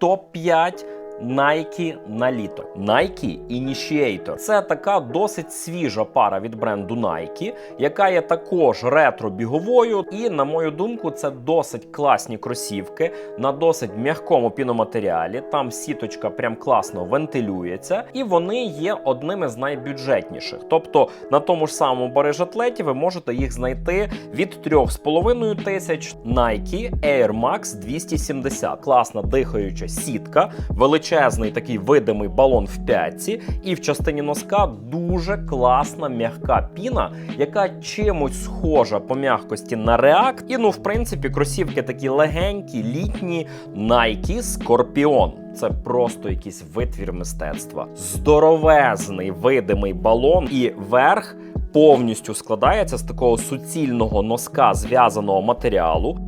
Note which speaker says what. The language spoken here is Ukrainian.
Speaker 1: топ-5 Nike на літо. Nike Initiator. Це така досить свіжа пара від бренду Nike, яка є також ретро-біговою. І, на мою думку, це досить класні кросівки на досить м'якому піноматеріалі. Там сіточка прям класно вентилюється, і вони є одними з найбюджетніших. Тобто на тому ж самому барижатлеті ви можете їх знайти від 3,5 тисяч Nike Air Max 270. Класна дихаюча сітка, величезний такий видимий балон в п'ятці, і в частині носка дуже класна м'яка піна, яка чимось схожа по м'якості на React. І ну, в принципі, кросівки такі легенькі, літні Nike Scorpion. Це просто якийсь витвір мистецтва. Здоровезний видимий балон і верх повністю складається з такого суцільного носка зв'язаного матеріалу.